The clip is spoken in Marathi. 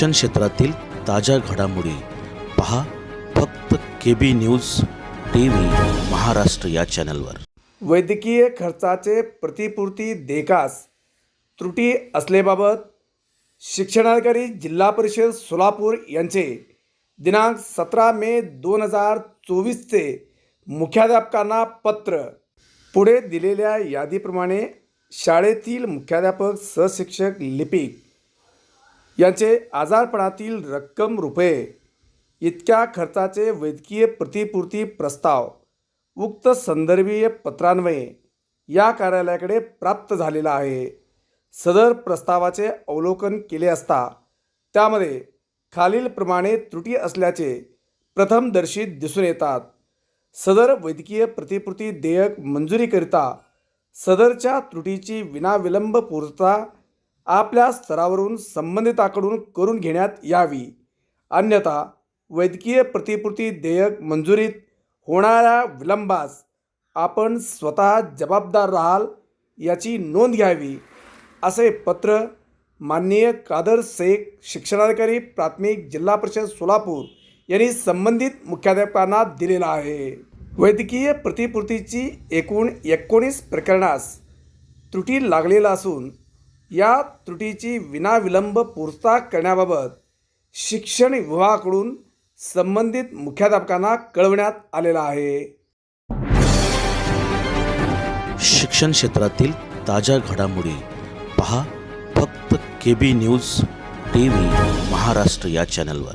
शिक्षण क्षेत्रातील ताज्या घडामोडी पहा फक्त K B news T V Maharashtra या चॅनलवर. वैद्यकीय खर्चाचे प्रतिपूर्ती देकास त्रुटी असलेबाबत शिक्षणाधिकारी जिल्हा परिषद सोलापूर यांचे दिनांक सतरा मे दोन हजार चोवीसचे मुख्याध्यापकांना पत्र. पुढे दिलेल्या यादीप्रमाणे शाळेतील मुख्याध्यापक सहशिक्षक लिपिक यांचे आजारपणातील रक्कम रुपये इतक्या खर्चाचे वैद्यकीय प्रतिपूर्ती प्रस्ताव उक्त संदर्भीय पत्रान्वये या कार्यालयाकडे प्राप्त झालेला आहे. सदर प्रस्तावाचे अवलोकन केले असता त्यामध्ये खालीलप्रमाणे त्रुटी असल्याचे प्रथमदर्शी दिसून येतात. सदर वैद्यकीय प्रतिपूर्ती देयक मंजुरीकरिता सदरच्या त्रुटीची विनाविलंब पूर्तता आपल्या स्तरावरून संबंधिताकडून करून घेण्यात यावी. अन्यथा वैद्यकीय प्रतिपूर्ती देयक मंजुरीत होणाऱ्या विलंबास आपण स्वतः जबाबदार राहाल याची नोंद घ्यावी असे पत्र माननीय कादर शेख शिक्षणाधिकारी प्राथमिक जिल्हा परिषद सोलापूर यांनी संबंधित मुख्याध्यापकांना दिलेला आहे. वैद्यकीय प्रतिपूर्तीची एकूण एकोणीस प्रकरणास त्रुटी लागलेला असून या त्रुटीची विनाविलंब पूर्तता करण्याबाबत शिक्षण विभागाकडून संबंधित मुख्याध्यापकांना कळवण्यात आलेला आहे. शिक्षण क्षेत्रातील ताज्या घडामोडी पहा फक्त K B news T V Maharashtra या चॅनलवर.